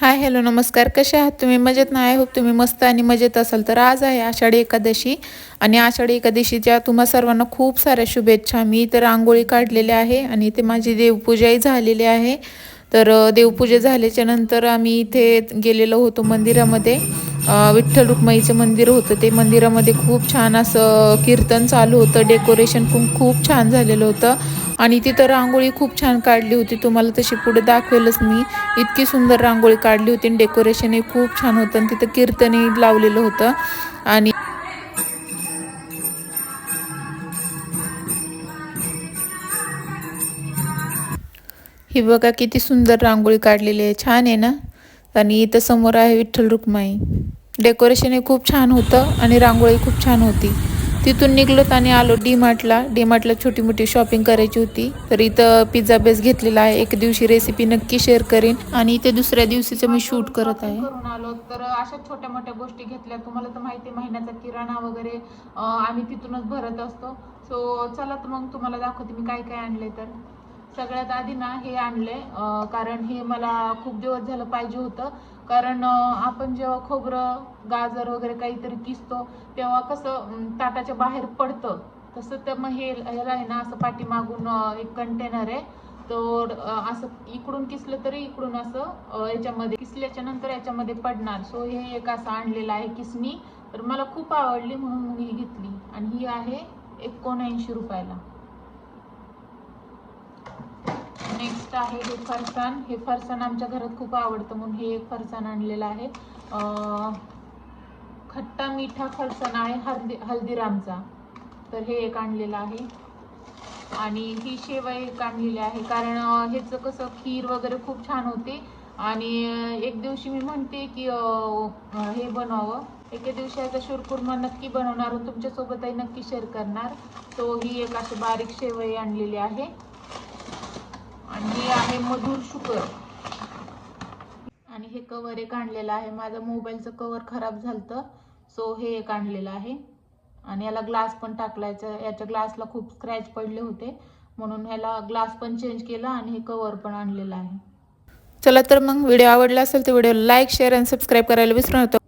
Hi hello नमस्कार. कसे आहात तुम्ही? मजेत नाही होप तुम्ही मस्त आणि मजेत असाल. तर आज आहे आषाढी एकादशी आणि आषाढी एकादशीच्या तुम्हा सर्वांना खूप साऱ्या शुभेच्छा. मी तर रांगोळी काढलेली आहे आणि इथे माझी देवपूजाही झालेली आहे. तर देवपूजा झाल्याच्यानंतर आम्ही इथे गेलेलो होतो मंदिरामध्ये. विठ्ठल रुक्माईचं मंदिर होतं. ते मंदिरामध्ये खूप छान असं कीर्तन चालू होतं. डेकोरेशन पण खूप छान झालेलं होतं. आणि तिथं रांगोळी खूप छान काढली होती. तुम्हाला तशी पुढे दाखवेलच मी. इतकी सुंदर रांगोळी काढली होती आणि डेकोरेशनही खूप छान होतं. आणि तिथं कीर्तनही लावलेलं होतं. आणि ही बघा किती सुंदर रांगोळी काढलेली आहे. छान आहे ना? आणि इथं समोर आहे विठ्ठल रुक्माई. डेकोरेशन हे खूप छान होतं आणि रांगोळी खूप छान होती. तिथून निघलोत आणि आलो डी मार्टला डी मार्टला छोटी मोठी शॉपिंग करायची होती. तर इथं पिझ्झा बेस घेतलेला आहे. एक दिवशी रेसिपी नक्की शेअर करेन. आणि इथे दुसऱ्या दिवशीचं मी शूट करत आहे. आलो. तर अशा छोट्या मोठ्या गोष्टी घेतल्या. तुम्हाला तर माहिती आहे महिन्याचा किराणा वगैरे आम्ही तिथूनच भरत असतो. सो चला तर मग तुम्हाला दाखवते मी काय काय आणले तर. सगळ्यात आधी ना हे आणले कारण हे मला खूप दिवस झालं पाहिजे होतं. कारण आपण जेव्हा खोबरं गाजर वगैरे काहीतरी किसतो तेव्हा कसं ताटाच्या बाहेर पडतं. तसं तर मग हे ह्याला आहे ना असं पाठीमागून एक कंटेनर आहे. तर असं इकडून किसलं तरी इकडून असं याच्यामध्ये किसल्याच्या नंतर याच्यामध्ये पडणार. सो हे एक असं आणलेलं आहे किसनी तर मला खूप आवडली म्हणून मी घेतली. आणि ही आहे एकोणऐंशी रुपयाला. गोष्ट आहे हे फरसाण हे फरसाण आमच्या घरात खूप आवडतं म्हणून हे एक फरसाण आणलेलं आहे. खट्टा मिठा फरसाण आहे हल्दी हल्दीरामचा. तर हे एक आणलेलं आहे. आणि ही शेवई एक आणलेली आहे. कारण ह्याचं कसं खीर वगैरे खूप छान होते. आणि एक दिवशी मी म्हणते की हे बनवावं. एके दिवशी याचा शुरकुर्मा नक्की बनवणार. तुमच्यासोबतही नक्की शेअर करणार. तो ही एक अशी बारीक शेवई आणलेली आहे. आणि हे आहे मधुर शुकर आणि हे कवर एक आणलेलं आहे. माझं मोबाईलचं कवर खराब झालं सो हे एक आणलेलं आहे. आणि याला ग्लास पण टाकलायचं. याच्या ग्लासला खूप स्क्रॅच पडले होते. म्हणून ह्याला ग्लास पण चेंज केला आणि हे कवर पण आणलेलं आहे. चला तर मग व्हिडिओ आवडला असेल तर व्हिडिओ लाईक शेअर आणि सबस्क्राईब करायला विसरू नका.